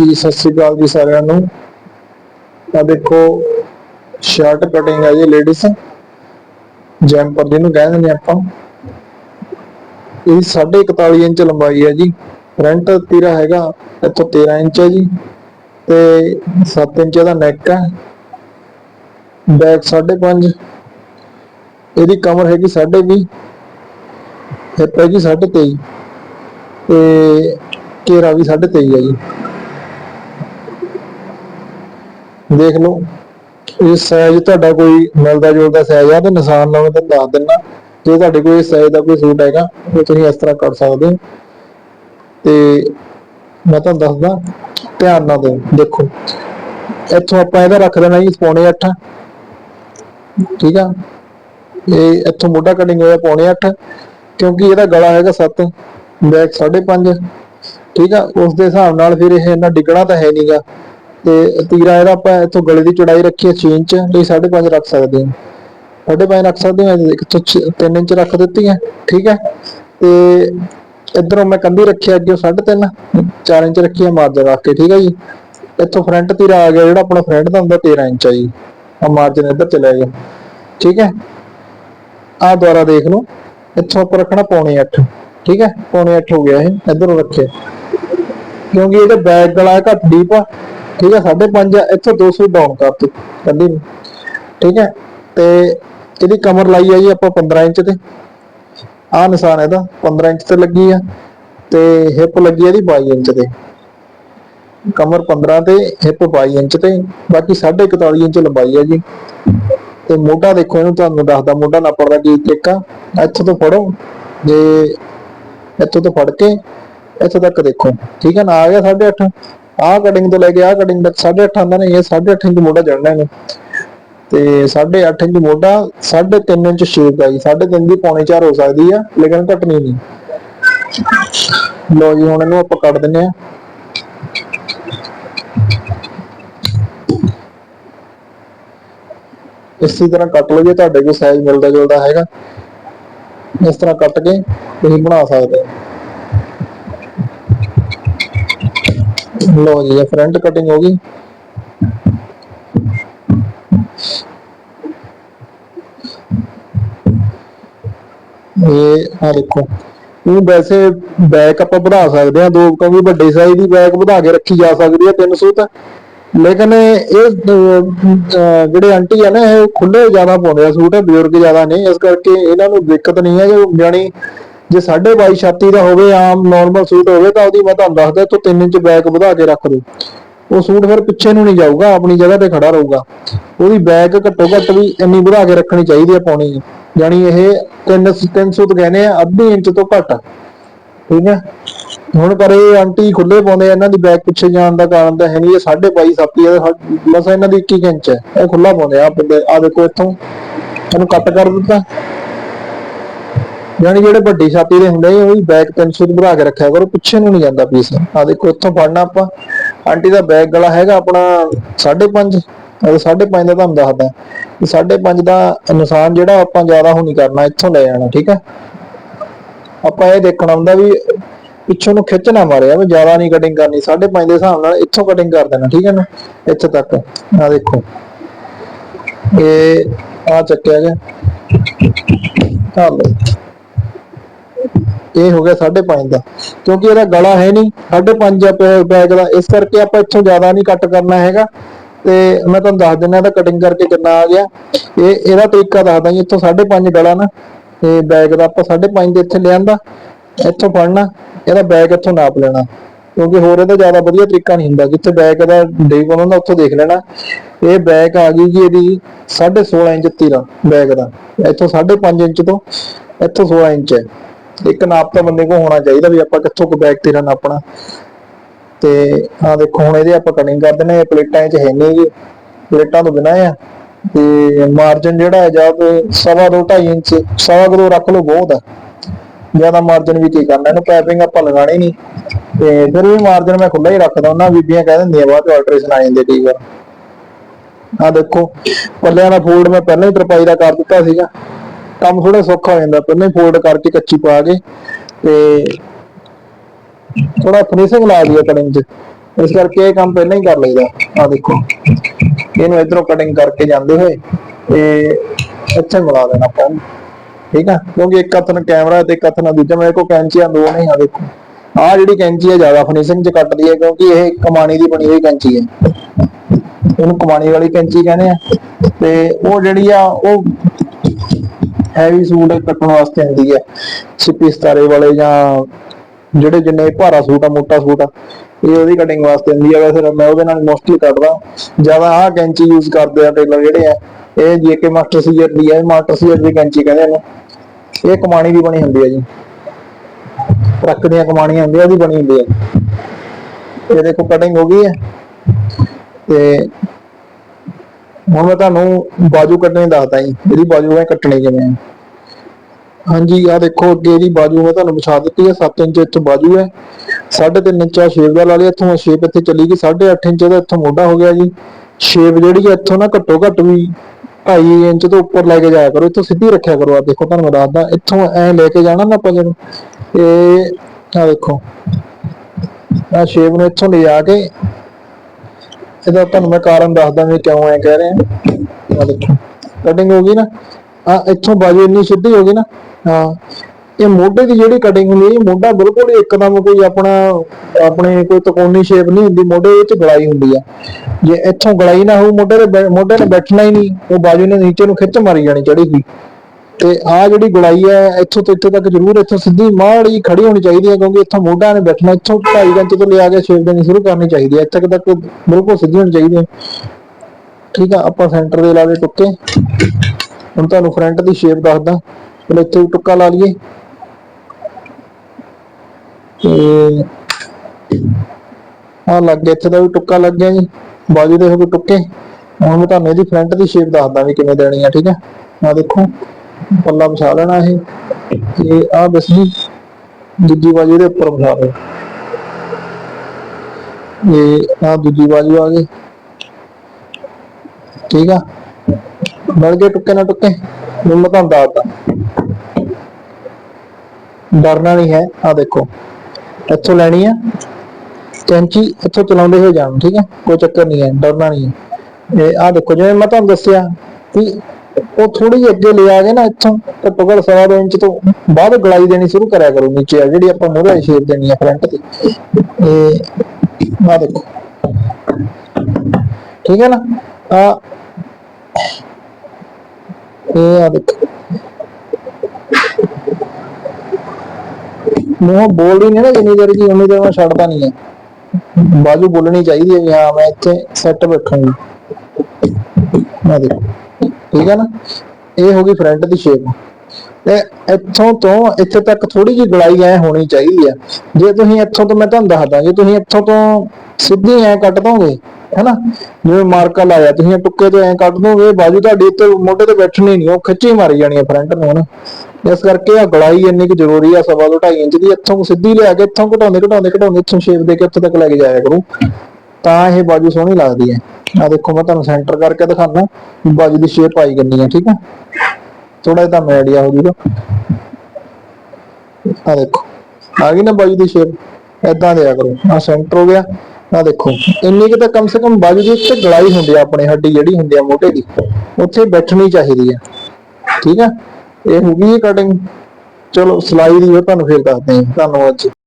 ਜੀ, ਸਤਿ ਸ੍ਰੀ ਅਕਾਲ ਜੀ ਸਾਰਿਆਂ ਨੂੰ। ਆ ਦੇਖੋ ਸ਼ਰਟ ਕਟਿੰਗ ਹੈ ਜੀ ਲੇਡੀਜ਼ ਜੈਂਪਰ ਜਿਹਨੂੰ ਕਹਿੰਦੇ ਨੇ ਆਪਾਂ। ਇਹ 41 ਇੰਚ ਲੰਬਾਈ ਹੈ ਜੀ। ਫਰੰਟ ਤੀਰਾ ਹੈਗਾ, ਇੱਥੋਂ 13 ਇੰਚ ਹੈ ਜੀ। ਤੇ 7 ਇੰਚ ਦਾ ਨੈਕ ਹੈ ਬੈਕ 5.5 ਇਹਦੀ ਕਮਰ ਹੈਗੀ 20 ਹਿੱਪ ਹੈ ਹੈਗੀ 23 ਤੇ ਘੇਰਾ ਵੀ 23 ਹੈ ਜੀ। ਦੇਖ ਲਓ। ਇਹ ਸਾਈਜ਼ ਤੁਹਾਡਾ ਕੋਈ ਮਿਲਦਾ ਜੁਲਦਾ ਸਾਈਜ਼ ਆ, ਤੇ ਨਿਸ਼ਾਨ ਲਾਉਣ ਤੇ ਦੱਸ ਦਿੰਨਾ ਜੇ ਤੁਹਾਡੇ ਕੋਲ ਇਸ ਸਾਈਜ਼ ਦਾ ਕੋਈ ਸੂਟ ਹੈਗਾ ਉਹ ਤੁਸੀਂ ਇਸ ਤਰ੍ਹਾਂ ਕਰ ਸਕਦੇ ਹੋ। ਤੇ ਮੈਂ ਤੁਹਾਨੂੰ ਦੱਸਦਾ, ਧਿਆਨ ਨਾਲ ਦੇਖੋ ਇੱਥੋਂ ਆਪਾਂ ਇਹਦਾ ਰੱਖ ਦੇਣਾ ਜੀ, ਪੌਣੇ 8 ਠੀਕ ਆ? ਇਹ ਇੱਥੋਂ ਮੋਢਾ ਕਟਿੰਗ ਹੋਇਆ ਪੌਣੇ 8 ਕਿਉਂਕਿ ਇਹਦਾ ਗਲਾ ਹੈਗਾ 7 ਬੈਕ 5.5 ਠੀਕ ਆ? ਉਸ ਦੇ ਹਿਸਾਬ ਨਾਲ ਫਿਰ ਇਹ ਇੰਨਾ ਡਿੱਗਣਾ ਤਾਂ ਹੈ ਨਹੀਂਗਾ ਤੇ ਤੀਰਾ ਇਹਦਾ ਆਪਾਂ ਇੱਥੋਂ ਗਲੇ ਦੀ ਚੌੜਾਈ ਰੱਖੀ ਹੈ 6 ਇੰਚ ਲਈ 5.5 ਰੱਖ ਸਕਦੇ ਹਾਂ। 5.5 ਰੱਖ ਸਕਦੇ ਹਾਂ ਇੱਥੋਂ 3 ਇੰਚ ਰੱਖ ਦਿੱਤੀ ਹੈ, ਠੀਕ ਹੈ? ਤੇ ਇਧਰੋਂ ਮੈਂ ਕੰਧੀ ਰੱਖਿਆ ਅੱਗੇ 3.5 4 ਇੰਚ ਰੱਖੀ ਹੈ, ਮਾਰਜਨ ਰੱਖ ਕੇ, ਠੀਕ ਹੈ ਜੀ? ਇੱਥੋਂ ਫਰੰਟ ਤੀਰਾ ਆ ਗਿਆ, ਜਿਹੜਾ ਆਪਣਾ ਫਰੰਟ ਦਾ ਹੁੰਦਾ 13 ਇੰਚ ਆ ਜੀ। ਆ ਮਾਰਜਨ ਇੱਧਰ ਚਲਾ ਗਿਆ, ਠੀਕ ਹੈ? ਆ ਦੁਆਰਾ ਦੇਖ ਲਓ, ਇੱਥੋਂ ਆਪਾਂ ਰੱਖਣਾ ਪੌਣੇ 8 ਠੀਕ ਹੈ? ਪੌਣੇ 8 ਹੋ ਗਿਆ ਇਹ, ਇੱਧਰੋਂ ਰੱਖਿਆ ਕਿਉਂਕਿ ਇਹਦਾ ਬੈਕ ਗਲਾ ਘੱਟ ਡੀਪ ਆ ਠੀਕ ਹੈ 5.5 ਆ, ਇੱਥੋਂ 200 ਡਾਊਨ ਕਰਤੀ ਕੰਢੀ ਨੂੰ। ਠੀਕ ਹੈ ਤੇ ਇਹਦੀ ਕਮਰ ਲਾਈ ਆ ਜੀ ਆਪਾਂ 15 ਇੰਚ ਤੇ। ਆਹ ਨਿਸ਼ਾਨ ਇਹਦਾ 15 ਇੰਚ ਤੇ ਲੱਗੀ ਆ, ਤੇ ਹਿੱਪ ਲੱਗੀ ਆ ਇਹਦੀ 22 ਇੰਚ ਤੇ। ਕਮਰ 15 ਤੇ ਹਿੱਪ 22 ਇੰਚ ਤੇ, ਬਾਕੀ 41 ਇੰਚ ਲੰਬਾਈ ਆ ਜੀ। ਤੇ ਮੋਢਾ ਦੇਖੋ ਇਹਨੂੰ, ਤੁਹਾਨੂੰ ਦੱਸਦਾ, ਮੋਢਾ ਨਾਪਣ ਦਾ ਕੀ ਤਰੀਕਾ ਇੱਥੋਂ ਤੋਂ ਫੜੋ, ਜੇ ਇੱਥੋਂ ਤੋਂ ਫੜ ਕੇ, ਇੱਥੋਂ ਤੱਕ ਦੇਖੋ। ਠੀਕ ਹੈ ਨਾ ਆ ਗਿਆ 8.5 ਆਹ ਕਟਿੰਗ ਤੋਂ ਲੈ ਕੇ ਆਹ ਕਟਿੰਗ ਤੱਕ 8.5 ਆਂਦਾ ਨੇ ਇਹ 8.5 ਇੰਚ ਮੋਢਾ ਚੜਨਾ ਇਹਨੇ। ਤੇ 8.5 ਇੰਚ ਮੋਢਾ 3.5 ਇੰਚ ਸ਼ੇਪ ਆ ਜੀ 3.5 ਦੀ ਪੌਣੇ 4 ਹੋ ਸਕਦੀ ਆ, ਲੇਕਿਨ ਘਟਣੀ ਨਹੀਂ। ਲੋ ਜੀ, ਹੁਣ ਇਹਨੂੰ ਆਪਾਂ ਕੱਟ ਦਿੰਨੇ ਆ ਇਸੇ ਤਰ੍ਹਾਂ ਕੱਟ ਲਓ ਜੇ ਤੁਹਾਡੇ ਕੋਲ ਸਾਈਜ਼ ਮਿਲਦਾ ਜੁਲਦਾ ਹੈਗਾ। ਇਸ ਤਰ੍ਹਾਂ ਕੱਟ ਕੇ ਤੁਸੀਂ ਬਣਾ ਸਕਦੇ ਹੋ। ਲੋ ਜੀ, ਇਹ ਫਰੰਟ ਕਟਿੰਗ ਹੋ ਗਈ। ਇਹ ਆ ਦੇਖੋ, ਇਹ ਵੈਸੇ ਬੈਕ ਆਪਾਂ ਵਧਾ ਸਕਦੇ ਆ ਦੋ ਕਿਉਂਕਿ ਵੱਡੇ ਸਾਈਜ਼ ਦੀ ਬੈਕ ਵਧਾ ਕੇ ਰੱਖੀ ਜਾ ਸਕਦੀ ਹੈ 300 ਤਾਂ ਲੇਕਿਨ ਇਹ ਜਿਹੜੇ ਆਂਟੀ ਆ ਨਾ, ਇਹ ਖੁੱਲੇ ਜ਼ਿਆਦਾ ਪਾਉਂਦੇ ਆ ਸੂਟ, ਬਜ਼ੁਰਗ ਜ਼ਿਆਦਾ ਨਹੀਂ, ਇਸ ਕਰਕੇ ਇਹਨਾਂ ਨੂੰ ਦਿੱਕਤ ਨਹੀਂ ਹੈ, ਜੋ ਜਾਨੀ ਜੇ 22.5 ਛਾਤੀ ਦਾ ਹੋਵੇ, ਆਮ ਨਾਰਮਲ ਸੂਟ ਹੋਵੇ, ਤਾਂ ਉਹਦੀ ਮੈਂ ਤੁਹਾਨੂੰ ਦੱਸਦਾ, ਤੂੰ 3 ਇੰਚ ਬੈਕ ਵਧਾ ਕੇ ਰੱਖ ਦੇ। ਉਹ ਸੂਟ ਫਿਰ ਪਿੱਛੇ ਨੂੰ ਨਹੀਂ ਜਾਊਗਾ, ਆਪਣੀ ਜਗ੍ਹਾ ਤੇ ਖੜਾ ਰਹੂਗਾ। ਉਹਦੀ ਬੈਕ ਘੱਟੋ ਘੱਟ ਵੀ ਇੰਨੀ ਵਧਾ ਕੇ ਰੱਖਣੀ ਚਾਹੀਦੀ ਹੈ ਪਾਉਣੀ। ਜਾਨੀ ਇਹ 3 300 ਤੋਂ ਕਹਿੰਦੇ ਆ, ਅੱਧੀ ਇੰਚ ਤੋਂ ਘੱਟ। ਠੀਕ ਹੈ ਹੁਣ ਪਰ ਇਹ ਆਂਟੀ ਖੁੱਲੇ ਪਾਉਂਦੇ ਆ, ਇਹਨਾਂ ਦੀ ਬੈਕ ਪਿੱਛੇ ਜਾਣ ਦਾ ਕਾਰਨ ਤਾਂ ਹੈ ਨਹੀਂ, ਇਹ 22.5 ਸਾਪੀ ਆ ਬਸ ਇਹਨਾਂ ਦੀ 21 ਇੰਚ ਹੈ ਇਹ ਖੁੱਲਾ ਪਾਉਂਦੇ ਆ ਆ ਦੇਖੋ ਇੱਥੋਂ। ਇਹਨੂੰ ਕੱਟ ਕਰ ਦਿੱਤਾ। ਯਾਨੀ ਜਿਹੜੇ ਵੱਡੀ ਛਾਤੀ ਦੇ ਹੁੰਦੇ ਆ ਉਹ ਬੈਕ 300 ਤੋਂ ਵਧਾ ਕੇ ਰੱਖਿਆ ਕਰੋ, ਪਿੱਛੇ ਨੂੰ ਨਹੀਂ ਜਾਂਦਾ ਪੀਸ ਆ ਦੇਖੋ ਇੱਥੋਂ ਫੜਨਾ ਆਪਾਂ। ਆਂਟੀ ਦਾ ਬੈਕ ਗਲਾ ਹੈਗਾ ਆਪਣਾ 5.5 ਉਹ 5.5 ਦਾ ਤੁਹਾਨੂੰ ਦੱਸਦਾ। ਕਿ 5.5 ਦਾ ਨੁਕਸਾਨ ਜਿਹੜਾ, ਆਪਾਂ ਜ਼ਿਆਦਾ ਹੋ ਨਹੀਂ ਕਰਨਾ, ਇੱਥੋਂ ਲੈ ਜਾਣਾ ਠੀਕ ਹੈ ਆਪਾਂ ਇਹ ਦੇਖਣਾ ਹੁੰਦਾ ਵੀ ਪਿੱਛੋਂ ਨੂੰ ਖਿੱਚ ਨਾ ਮਾਰਿਆ ਵੀ ਜ਼ਿਆਦਾ ਨਹੀਂ ਕਟਿੰਗ ਕਰਨੀ 5.5 ਦੇ ਹਿਸਾਬ ਨਾਲ ਇੱਥੋਂ ਕਟਿੰਗ ਕਰ ਦੇਣਾ, ਠੀਕ ਹੈ ਨਾ? ਇੱਥੇ ਤੱਕ। ਆ ਦੇਖੋ। ਇਹ ਆ ਚੱਕਿਆ ਗਿਆ। ਆ ਲਓ। ਇਹ ਹੋ ਗਿਆ 5.5 ਦਾ। ਕਿਉਂਕਿ ਇਹਦਾ ਗਲਾ ਹੈ ਨਹੀਂ 5.5 ਆ ਬੈਗ ਦਾ ਇਸ ਕਰਕੇ ਆਪਾਂ ਇੱਥੋਂ ਜ਼ਿਆਦਾ ਨਹੀਂ ਕੱਟ ਕਰਨਾ ਹੈਗਾ। ਤੇ ਮੈਂ ਤੁਹਾਨੂੰ ਦੱਸ ਦਿੰਦਾ, ਇਹਦਾ ਕਟਿੰਗ ਕਰਕੇ ਕਿੰਨਾ ਆ ਗਿਆ। ਇਹ, ਇਹਦਾ ਤਰੀਕਾ ਦੱਸਦਾ ਜੀ, ਇੱਥੋਂ 5.5 ਗਲਾ ਨਾ, ਤੇ ਬੈਗ ਦਾ ਆਪਾਂ 5.5 ਦੇ ਇੱਥੇ ਲਿਆਂਦਾ। ਇੱਥੋਂ ਫੜਨਾ, ਇਹਦਾ ਬੈਗ ਇੱਥੋਂ ਨਾਪ ਲੈਣਾ। ਕਿਉਂਕਿ ਹੋਰ ਇਹਦਾ ਜ਼ਿਆਦਾ ਵਧੀਆ ਤਰੀਕਾ ਨਹੀਂ ਹੁੰਦਾ। ਜਿੱਥੇ ਬੈਗ ਦਾ ਡੇਪ ਹੁੰਦਾ, ਉੱਥੋਂ ਦੇਖ ਲੈਣਾ। ਇਹ ਬੈਗ ਆ ਗਈ ਜੀ ਇਹਦੀ 16.5 ਇੰਚ ਤੀਰਾ ਬੈਗ ਦਾ। ਇੱਥੋਂ 5.5 ਇੰਚ ਤੋਂ ਇੱਥੋਂ 16 ਇੰਚ ਹੈ। ਇੱਕ ਨਾਪ ਤਾਂ ਬੰਦੇ ਕੋਲ ਹੋਣਾ ਚਾਹੀਦਾ ਵੀ ਆਪਾਂ ਕਿੱਥੋਂ ਕੋ ਬੈਗ ਤੀਰਾ ਨਾਪਣਾ। ਤੇ ਆ ਦੇਖੋ, ਹੁਣ ਇਹਦੇ ਆਪਾਂ ਕਟਿੰਗ ਕਰ ਦਿੰਨੇ ਪਲੇਟਾਂ 'ਚ ਹੈ ਨਹੀਂ ਜੀ ਪਲੇਟਾਂ ਤੋਂ ਬਿਨਾਂ ਆ। ਤੇ ਮਾਰਜਨ ਜਿਹੜਾ ਹੈ, ਜਾਂ ਤੇ ਸਵਾ ਦੋ 2.5 ਇੰਚ, ਸਵਾ ਕੁ ਦੋ ਰੱਖ ਲਓ ਬਹੁਤ ਹੈ ਜ਼ਿਆਦਾ ਮਾਰਜਨ ਵੀ ਕੀ ਕਰਨਾ, ਇਹਨੂੰ ਪੈਪਿੰਗ ਆਪਾਂ ਲਗਾਣੀ ਨਹੀਂ ਤੇ ਫਿਰ ਵੀ ਮਾਰਜਨ ਮੈਂ ਖੁੱਲਾ ਹੀ ਰੱਖਦਾ ਉਹਨਾਂ ਬੀਬੀਆਂ ਕਹਿ ਦਿੰਦੀਆਂ, ਬਾਅਦ ਆਲਟਰੇਸ਼ਨ ਆ ਜਾਂਦੇ ਠੀਕ ਆ ਆ ਦੇਖੋ, ਪੱਲਿਆਂ ਦਾ ਫੋਲਡ ਮੈਂ ਪਹਿਲਾਂ ਹੀ ਤਰਪਾਈ ਦਾ ਕਰ ਦਿੱਤਾ ਸੀਗਾ। ਕੰਮ ਥੋੜਾ ਸੌਖਾ ਹੋ ਜਾਂਦਾ, ਪਹਿਲਾਂ ਹੀ ਫੋਲਡ ਕਰਕੇ ਕੱਚੀ ਪਾ ਕੇ ਤੇ ਥੋੜਾ ਫਿਨਿਸ਼ਿੰਗ ਲਾ ਦਈਏ ਕਟਿੰਗ 'ਚ। ਇਸ ਕਰਕੇ ਇਹ ਕੰਮ ਪਹਿਲਾਂ ਹੀ ਕਰ ਲਈਦਾ। ਆ ਦੇਖੋ, ਇਹਨੂੰ ਇਧਰੋਂ ਕਟਿੰਗ ਕਰਕੇ ਜਾਂਦੇ ਹੋਏ ਤੇ ਇੱਥੇ ਮਿਲਾ ਦੇਣਾ ਆਪਾਂ ਠੀਕ ਆ? ਕਿਉਂਕਿ ਇੱਕ ਹੱਥ ਨਾਲ ਕੈਮਰਾ ਤੇ ਇੱਕ ਹੱਥ ਨਾਲ ਦੂਜਾ, ਮੇਰੇ ਕੋਲ ਕੈਂਚੀਆਂ ਦੋ ਨਹੀਂ ਆ, ਦੇਖੋ। ਆ ਜਿਹੜੀ ਕੈਂਚੀ ਹੈ ਜ਼ਿਆਦਾ ਫਿਨਿਸ਼ਿੰਗ ਚ ਕੱਟਦੀ ਹੈ, ਕਿਉਂਕਿ ਇਹ ਕਮਾਣੀ ਦੀ ਬਣੀ ਹੋਈ ਕੈਂਚੀ ਹੈ। ਇਹਨੂੰ ਕਮਾਣੀ ਵਾਲੀ ਕੈਂਚੀ ਕਹਿੰਦੇ ਆ। ਤੇ ਉਹ ਜਿਹੜੀ ਆ, ਉਹ ਹੈਵੀ ਸੂਟ ਕੱਟਣ ਵਾਸਤੇ ਹੁੰਦੀ ਹੈ। ਸਿੱਪੀ ਸਤਾਰੇ ਵਾਲੇ ਜਾਂ ਜਿਹੜੇ ਜਿੰਨੇ ਭਾਰਾ ਸੂਟ ਆ, ਮੋਟਾ ਸੂਟ ਆ, ਇਹ ਉਹਦੀ ਕਟਿੰਗ ਵਾਸਤੇ ਹੁੰਦੀ ਆ ਵੈਸੇ ਮੈਂ ਉਹਦੇ ਨਾਲ ਮੋਸਟਲੀ ਕੱਟਦਾ। ਜ਼ਿਆਦਾ ਆਹ ਕੈਂਚੀ ਯੂਜ਼ ਕਰਦੇ ਆ ਟੇਲਰ ਜਿਹੜੇ ਆ, ਇਹ ਜੇਕੇ ਮਾਸਟਰ ਸੀਅਰ ਦੀ ਹੈ ਮਾਸਟਰ ਸੀਅਰ ਦੀ ਕੈਂਚੀ ਕਹਿੰਦੇ ਨੇ। ਇਹ ਕਮਾਣੀ ਦੀ ਬਣੀ ਹੁੰਦੀ ਹੈ ਜੀ। ਟਰੱਕ ਦੀਆਂ ਕਮਾਣੀਆਂ ਹੁੰਦੀਆਂ, ਉਹਦੀ ਬਣੀ ਹੁੰਦੀ ਹੈ। ਇਹ ਦੇਖੋ ਕਟਿੰਗ ਹੋ ਗਈ ਹੈ। ਤੇ ਹੁਣ ਮੈਂ ਤੁਹਾਨੂੰ ਬਾਜੂ ਕੱਟਣੀ ਦੱਸਦਾ ਜੀ ਜਿਹੜੀ ਬਾਜੂ ਹੈ ਕੱਟਣੀ ਕਿਵੇਂ ਹੈ ਹਾਂਜੀ ਆ ਦੇਖੋ ਅੱਗੇ ਇਹਦੀ ਬਾਜੂ ਮੈਂ ਤੁਹਾਨੂੰ ਵਿਛਾ ਦਿੱਤੀ ਹੈ 7 ਇੰਚ ਇੱਥੇ ਬਾਜੂ ਹੈ। 3.5 ਇੰਚ ਆ ਸ਼ੇਪ ਦਾ ਲਾ ਲਿਆ, ਇੱਥੋਂ ਸ਼ੇਪ ਇੱਥੇ ਚਲੀ ਗਈ 8.5 ਇੰਚ ਦਾ ਇੱਥੋਂ ਮੋਢਾ ਹੋ ਗਿਆ ਜੀ। ਸ਼ੇਪ ਜਿਹੜੀ ਹੈ ਇੱਥੋਂ ਨਾ ਘੱਟੋ ਘੱਟ ਵੀ 2.5 ਇੰਚ ਤੋਂ ਉੱਪਰ ਲੈ ਕੇ ਜਾਇਆ ਕਰੋ, ਇੱਥੋਂ ਸਿੱਧੀ ਰੱਖਿਆ ਕਰੋ ਆ ਦੇਖੋ, ਤੁਹਾਨੂੰ ਮੈਂ ਦੱਸਦਾ, ਇੱਥੋਂ ਐ ਲੈ ਕੇ ਜਾਣਾ ਨਾ ਆਪਾਂ ਜਦੋਂ। ਇਹ ਆ ਦੇਖੋ ਆ ਸ਼ੇਪ ਨੂੰ ਇੱਥੋਂ ਲਿਜਾ ਕੇ ਇਹਦਾ ਤੁਹਾਨੂੰ ਮੈਂ ਕਾਰਨ ਦੱਸਦਾ ਵੀ ਕਿਉਂ ਐ ਕਹਿ ਰਹੇ ਆ। ਦੇਖੋ ਕਟਿੰਗ ਹੋ ਗਈ ਨਾ। ਆ ਇੱਥੋਂ ਬਾਜੂ ਇੰਨੀ ਸਿੱਧੀ ਹੋ ਗਈ ਨਾ। ਹਾਂ, ਇਹ ਮੋਢੇ ਦੀ ਜਿਹੜੀ ਕਟਿੰਗ ਹੁੰਦੀ ਹੈ ਮੋਢਾ ਬਿਲਕੁਲ ਇੱਕਦਮ ਕੋਈ ਆਪਣਾ, ਆਪਣੇ ਕੋਈ ਤਕੋਨੀ ਸ਼ੇਪ ਨਹੀਂ ਹੁੰਦੀ, ਮੋਢੇ ਵਿੱਚ ਗਲਾਈ ਹੁੰਦੀ ਆ। ਜੇ ਇੱਥੋਂ ਗਲਾਈ ਨਾ ਹੋਊ, ਮੋਢੇ ਦੇ ਮੋਢੇ ਨੇ ਬੈਠਣਾ ਹੀ ਨਹੀਂ, ਉਹ ਬਾਜੂ ਨੇ ਨੀਚੇ ਨੂੰ ਖਿੱਚ ਮਾਰੀ ਜਾਣੀ ਚੜੀ ਗਈ ਤੇ ਆ ਜਿਹੜੀ ਗੁਲਾਈ ਹੈ, ਇੱਥੋਂ ਤੋਂ ਇੱਥੇ ਤੱਕ ਜ਼ਰੂਰ ਇੱਥੋਂ ਸਿੱਧੀ ਮਾੜੀ ਖੜੀ ਹੋਣੀ ਚਾਹੀਦੀ ਹੈ, ਕਿਉਂਕਿ ਇੱਥੋਂ ਮੋਢਾ ਨੇ ਬੈਠਣਾ, ਇੱਥੋਂ 2.5 ਇੰਚ ਤੋਂ ਲਿਆ ਕੇ ਸ਼ੇਪ ਦੇਣੀ ਸ਼ੁਰੂ ਕਰਨੀ ਚਾਹੀਦੀ ਹੈ। ਇੱਥੇ ਤੱਕ ਬਿਲਕੁਲ ਸਿੱਧੀ ਹੋਣੀ ਚਾਹੀਦੀ ਹੈ। ਠੀਕ ਆ, ਆਪਾਂ ਸੈਂਟਰ ਦੇ ਲਾ ਟੁੱਕੇ ਹੁਣ ਤੁਹਾਨੂੰ ਫਰੰਟ ਦੀ ਸ਼ੇਪ ਦੱਸਦਾ। ਪਹਿਲੇ ਇੱਥੇ ਵੀ ਟੁੱਕਾ ਲਾ ਲਈਏ। ਤੇ ਆ ਲੱਗ ਗਿਆ, ਇੱਥੇ ਦਾ ਵੀ ਟੁੱਕਾ ਲੱਗ ਗਿਆ ਜੀ। ਬਾਜੂ ਦੇ ਹੋ ਟੁੱਕੇ ਹੁਣ ਮੈਂ ਤੁਹਾਨੂੰ ਇਹਦੀ ਫਰੰਟ ਦੀ ਸ਼ੇਪ ਦੱਸਦਾ ਵੀ ਕਿਵੇਂ ਦੇਣੀ ਆ ਠੀਕ ਹੈ? ਆ ਦੇਖੋ। ਪੱਲਾ ਵਿਛਾ ਲੈਣਾ ਇਹ ਤੇ ਆ ਦਸਵੀਂ ਦੂਜੀ ਬਾਜੂ ਦੇ ਉੱਪਰ ਵਿਛਾ ਲਓ ਇਹ ਆ ਦੂਜੀ ਬਾਜੂ ਆ ਗਈ। ਠੀਕ ਆ? ਮਿਲ ਗਏ ਟੁੱਕੇ ਨਾ ਟੁੱਕੇ? ਹੁਣ ਮੈਂ ਤੁਹਾਨੂੰ ਦੱਸਦਾ। ਡਰਨਾ ਨਹੀਂ ਹੈ ਆ ਦੇਖੋ। ਇੱਥੋਂ ਲੈਣੀ ਆ। ਕੈਂਚੀ ਇੱਥੋਂ ਚਲਾਉਂਦੇ ਹੋਏ ਜਾਣ, ਠੀਕ ਹੈ ਕੋਈ ਚੱਕਰ ਨਹੀਂ ਹੈ, ਡਰਨਾ ਨਹੀਂ ਹੈ। ਇਹ ਆ ਦੇਖੋ, ਜਿਵੇਂ ਮੈਂ ਤੁਹਾਨੂੰ ਦੱਸਿਆ ਕਿ ਉਹ ਥੋੜੀ ਜਿਹੀ ਅੱਗੇ ਲੈ ਆ ਗਏ ਨਾ ਇੱਥੋਂ ਘੱਟੋ ਘੱਟ ਸਵਾ ਦੋ ਇੰਚ ਤੋਂ ਬਾਅਦ ਗਲਾਈ ਦੇਣੀ ਸ਼ੁਰੂ ਕਰਿਆ ਕਰੋ ਨੀਚੇ ਆ, ਜਿਹੜੀ ਆਪਾਂ ਮੂਹਰੇ ਸ਼ੇਪ ਦੇਣੀ ਆ ਫਰੰਟ ਤੇ। ਇਹ ਆ ਦੇਖੋ। ਠੀਕ ਹੈ ਨਾ? ਆ ਇਹ ਆ ਦੇਖੋ। ਮੂੰਹ ਬੋਲਦੀ ਨਹੀਂ ਨਾ ਜਿੰਨੀ ਦੇਰ ਕੀ ਉਨੀ ਦੇਰ ਮੈਂ ਛੱਡਦਾ ਨਹੀਂ ਹੈ ਬਾਜੂ ਬੋਲਣੀ ਚਾਹੀਦੀ ਹੈ ਵੀ ਹਾਂ, ਮੈਂ ਇੱਥੇ ਸੈੱਟ ਬੈਠਾਂਗੀ। ਆ ਦੇਖੋ। ਠੀਕ ਹੈ ਨਾ? ਇਹ ਹੋ ਗਈ ਫਰੰਟ ਦੀ ਸ਼ੇਪ ਤੇ ਇੱਥੋਂ ਤੋਂ ਇੱਥੇ ਤੱਕ ਥੋੜੀ ਜਿਹੀ ਗਲਾਈ ਐ ਹੋਣੀ ਚਾਹੀਦੀ ਆ। ਜੇ ਤੁਸੀਂ ਇੱਥੋਂ ਤੋਂ ਮੈਂ ਤੁਹਾਨੂੰ ਦੱਸਦਾ ਜੇ ਤੁਸੀਂ ਇੱਥੋਂ ਤੋਂ ਸਿੱਧੀ ਐ ਕੱਟ ਦੋਗੇ, ਹੈਨਾ? ਜਿਵੇਂ ਮਾਰਕਾ ਲਾਇਆ, ਤੁਸੀਂ ਇਹ ਟੁੱਕੇ ਤੋਂ ਐ ਕੱਟ ਦੋਗੇ, ਬਾਜੂ ਤੁਹਾਡੀ ਇੱਥੇ ਮੋਢੇ ਤੇ ਬੈਠਣੀ ਨਹੀਂ, ਉਹ ਖਿੱਚੀ ਮਾਰੀ ਜਾਣੀ ਹੈ ਫਰੰਟ ਨੂੰ, ਹਨਾ? ਇਸ ਕਰਕੇ ਆ ਗਲਾਈ ਇੰਨੀ ਕਿ ਜ਼ਰੂਰੀ ਆ, ਸਵਾ ਤੋਂ ਢਾਈ ਇੰਚ ਦੀ, ਇੱਥੋਂ ਸਿੱਧੀ ਲਿਆ ਕੇ, ਇੱਥੋਂ ਘਟਾਉਂਦੇ ਘਟਾਉਂਦੇ ਘਟਾਉਂਦੇ ਇੱਥੋਂ ਸ਼ੇਪ ਦੇ ਕੇ ਉੱਥੇ ਤੱਕ ਲੈ ਕੇ ਜਾਇਆ ਕਰੋ। ਤਾਂ ਇਹ ਬਾਜੂ ਸੋਹਣੀ ਲੱਗਦੀ ਹੈ ਆ ਦੇਖੋ, ਮੈਂ ਤੁਹਾਨੂੰ ਸੈਂਟਰ ਕਰਕੇ ਦਿਖਾਣਾ ਬਾਜੂ ਦੀ ਸ਼ੇਪ ਆਈ ਕਰਨੀ ਹੈ ਠੀਕ ਹੈ ਥੋੜਾ ਜਿਹਾ ਮੈਂ ਆਈਡੀਆ ਹੋ ਜੂਗਾ। ਆ ਦੇਖੋ, ਆ ਗਈ ਨਾ ਬਾਜੂ ਦੀ ਸ਼ੇਪ ਏਦਾਂ ਦਿਆ ਕਰੋ ਆ ਸੈਂਟਰ ਹੋ ਗਿਆ। ਆ ਦੇਖੋ, ਇੰਨੀ ਕਿ ਤਾਂ ਕਮ ਸੇ ਕਮ ਬਾਜੂ ਦੀ ਉੱਤੇ ਗਲਾਈ ਹੁੰਦੀ ਆ, ਆਪਣੇ ਹੱਡੀ ਜਿਹੜੀ ਹੁੰਦੀ ਆ ਮੋਢੇ ਦੀ, ਉੱਥੇ ਬੈਠਣੀ ਚਾਹੀਦੀ ਆ, ਠੀਕ ਆ? ਇਹ ਹੋ ਗਈ ਕਟਿੰਗ ਚਲੋ, ਸਲਾਈ ਦੀ ਉਹ ਤੁਹਾਨੂੰ ਫੇਰ ਦੱਸਦੇ ਹਾਂ ਧੰਨਵਾਦ ਜੀ।